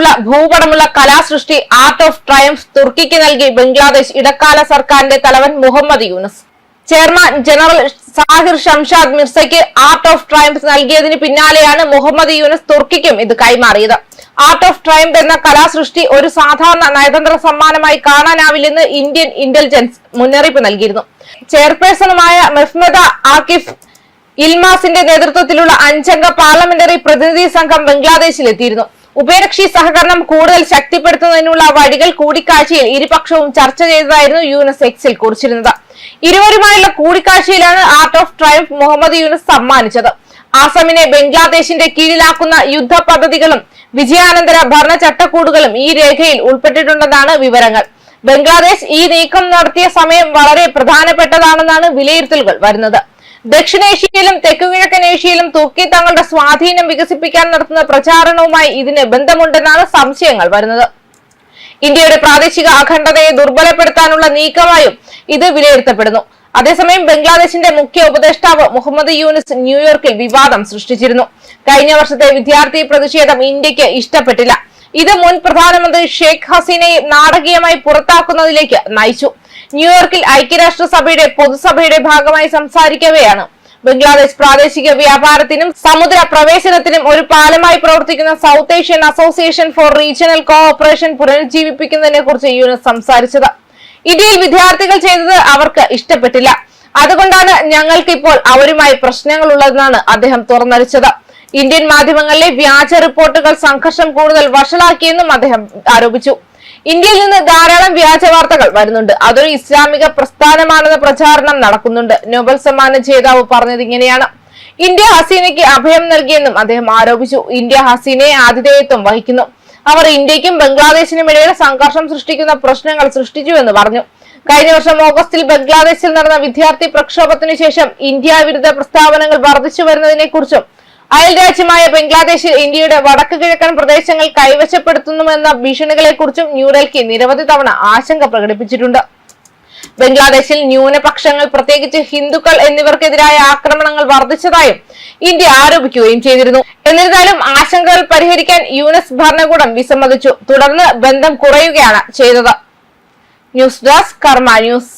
നിന്നുള്ള ഭൂപടമുള്ള കലാസൃഷ്ടി ആർട്ട് ഓഫ് ട്രയംഫ് തുർക്കിക്ക് നൽകി ബംഗ്ലാദേശ് ഇടക്കാല സർക്കാരിന്റെ തലവൻ മുഹമ്മദ് യൂനസ്. ചെയർമാൻ ജനറൽ സാഹിർ ഷംഷാദ് മിർസയ്ക്ക് ആർട്ട് ഓഫ് ട്രയംഫ് നൽകിയതിന് പിന്നാലെയാണ് മുഹമ്മദ് യൂനസ് തുർക്കിക്കും ഇത് കൈമാറിയത്. ആർട്ട് ഓഫ് ട്രയംഫ് എന്ന കലാസൃഷ്ടി ഒരു സാധാരണ നയതന്ത്ര സമ്മാനമായി കാണാനാവില്ലെന്ന് ഇന്ത്യൻ ഇന്റലിജൻസ് മുന്നറിയിപ്പ് നൽകിയിരുന്നു. ചെയർപേഴ്സണുമായ മെഹ്മദ ആക്കിഫ് ഇൽമാസിന്റെ നേതൃത്വത്തിലുള്ള അഞ്ചംഗ പാർലമെന്ററി പ്രതിനിധി സംഘം ബംഗ്ലാദേശിൽ എത്തിയിരുന്നു ഉഭയകക്ഷി സഹകരണം കൂടുതൽ ശക്തിപ്പെടുത്തുന്നതിനുള്ള വഴികൾ കൂടിക്കാഴ്ചയിൽ ഇരുപക്ഷവും ചർച്ച ചെയ്തതായിരുന്നു യൂനസ് എക്സിൽ കുറിച്ചിരുന്നത്. ഇരുവരുമായുള്ള കൂടിക്കാഴ്ചയിലാണ് art of triumph Muhammad Yunus സമ്മാനിച്ചത്. ആസമിനെ ബംഗ്ലാദേശിന്റെ കീഴിലാക്കുന്ന യുദ്ധ പദ്ധതികളും വിജയാനന്തര ഭരണ ചട്ടക്കൂടുകളും ഈ രേഖയിൽ ഉൾപ്പെട്ടിട്ടുണ്ടെന്നാണ് വിവരങ്ങൾ. ബംഗ്ലാദേശ് ഈ നീക്കം നടത്തിയ സമയം വളരെ പ്രധാനപ്പെട്ടതാണെന്നാണ് വിലയിരുത്തലുകൾ വരുന്നത്. ദക്ഷിണേഷ്യയിലും തെക്കുകിഴക്കൻ ഏഷ്യയിലും തുർക്കി തങ്ങളുടെ സ്വാധീനം വികസിപ്പിക്കാൻ നടത്തുന്ന പ്രചാരണവുമായി ഇതിന് ബന്ധമുണ്ടെന്നാണ് സംശയങ്ങൾ വരുന്നത്. ഇന്ത്യയുടെ പ്രാദേശിക അഖണ്ഡതയെ ദുർബലപ്പെടുത്താനുള്ള നീക്കമായും ഇത് വിലയിരുത്തപ്പെടുന്നു. അതേസമയം ബംഗ്ലാദേശിന്റെ മുഖ്യ ഉപദേഷ്ടാവ് മുഹമ്മദ് യൂനിസ് ന്യൂയോർക്കിൽ വിവാദം സൃഷ്ടിച്ചിരുന്നു. കഴിഞ്ഞ വർഷത്തെ വിദ്യാർത്ഥി പ്രതിഷേധം ഇന്ത്യയ്ക്ക് ഇഷ്ടപ്പെട്ടില്ല. ഇത് മുൻ പ്രധാനമന്ത്രി ഷേഖ് ഹസീനയെ നാടകീയമായി പുറത്താക്കുന്നതിലേക്ക് നയിച്ചു. ന്യൂയോർക്കിൽ ഐക്യരാഷ്ട്രസഭയുടെ പൊതുസഭയുടെ ഭാഗമായി സംസാരിക്കവെയാണ്. ബംഗ്ലാദേശ് പ്രാദേശിക വ്യാപാരത്തിനും സമുദ്ര പ്രവേശനത്തിനും ഒരു പാലമായി പ്രവർത്തിക്കുന്ന South Asian association for regional cooperation പുനരുജ്ജീവിപ്പിക്കുന്നതിനെ കുറിച്ച് യൂനസ് സംസാരിച്ചത്. ഇന്ത്യയിൽ വിദ്യാർത്ഥികൾ ചെയ്തത് അവർക്ക് ഇഷ്ടപ്പെട്ടില്ല. അതുകൊണ്ടാണ് ഞങ്ങൾക്ക് ഇപ്പോൾ അവരുമായി പ്രശ്നങ്ങളുള്ളതെന്നാണ് അദ്ദേഹം തുറന്നടിച്ചത്. ഇന്ത്യൻ മാധ്യമങ്ങളിലെ വ്യാജ റിപ്പോർട്ടുകൾ സംഘർഷം കൂടുതൽ വഷളാക്കിയെന്നും അദ്ദേഹം ആരോപിച്ചു. ഇന്ത്യയിൽ നിന്ന് ധാരാളം വ്യാജ വാർത്തകൾ വരുന്നുണ്ട്. അതൊരു ഇസ്ലാമിക പ്രസ്ഥാനമാണെന്ന പ്രചാരണം നടക്കുന്നുണ്ട്. നോബൽ സമ്മാന ജേതാവ് പറഞ്ഞത് ഇങ്ങനെയാണ്. ഇന്ത്യ ഹസീനയ്ക്ക് അഭയം നൽകിയെന്നും അദ്ദേഹം ആരോപിച്ചു. ഇന്ത്യ ഹസീനയെ ആതിഥേയത്വം വഹിക്കുന്നു. അവർ ഇന്ത്യക്കും ബംഗ്ലാദേശിനും ഇടയിൽ സംഘർഷം സൃഷ്ടിക്കുന്ന പ്രശ്നങ്ങൾ സൃഷ്ടിച്ചുവെന്ന് പറഞ്ഞു. കഴിഞ്ഞ വർഷം ഓഗസ്റ്റിൽ ബംഗ്ലാദേശിൽ നടന്ന വിദ്യാർത്ഥി പ്രക്ഷോഭത്തിനു ശേഷം ഇന്ത്യ വിരുദ്ധ പ്രസ്താവനകൾ വർദ്ധിച്ചു വരുന്നതിനെ കുറിച്ചും അയൽ രാജ്യമായ ബംഗ്ലാദേശിൽ ഇന്ത്യയുടെ വടക്കു കിഴക്കൻ പ്രദേശങ്ങൾ കൈവശപ്പെടുത്തുന്നുവെന്ന ഭീഷണികളെക്കുറിച്ചും ന്യൂഡൽഹി നിരവധി തവണ ആശങ്ക പ്രകടിപ്പിച്ചിട്ടുണ്ട്. ബംഗ്ലാദേശിൽ ന്യൂനപക്ഷങ്ങൾ പ്രത്യേകിച്ച് ഹിന്ദുക്കൾ എന്നിവർക്കെതിരായ ആക്രമണങ്ങൾ വർദ്ധിച്ചതായും ഇന്ത്യ ആരോപിക്കുകയും ചെയ്തിരുന്നു. എന്നിരുന്നാലും ആശങ്കകൾ പരിഹരിക്കാൻ യുനെസ് ഭരണകൂടം വിസമ്മതിച്ചു. തുടർന്ന് ബന്ധം കുറയുകയാണ് ചെയ്തത്. News desk Karma news.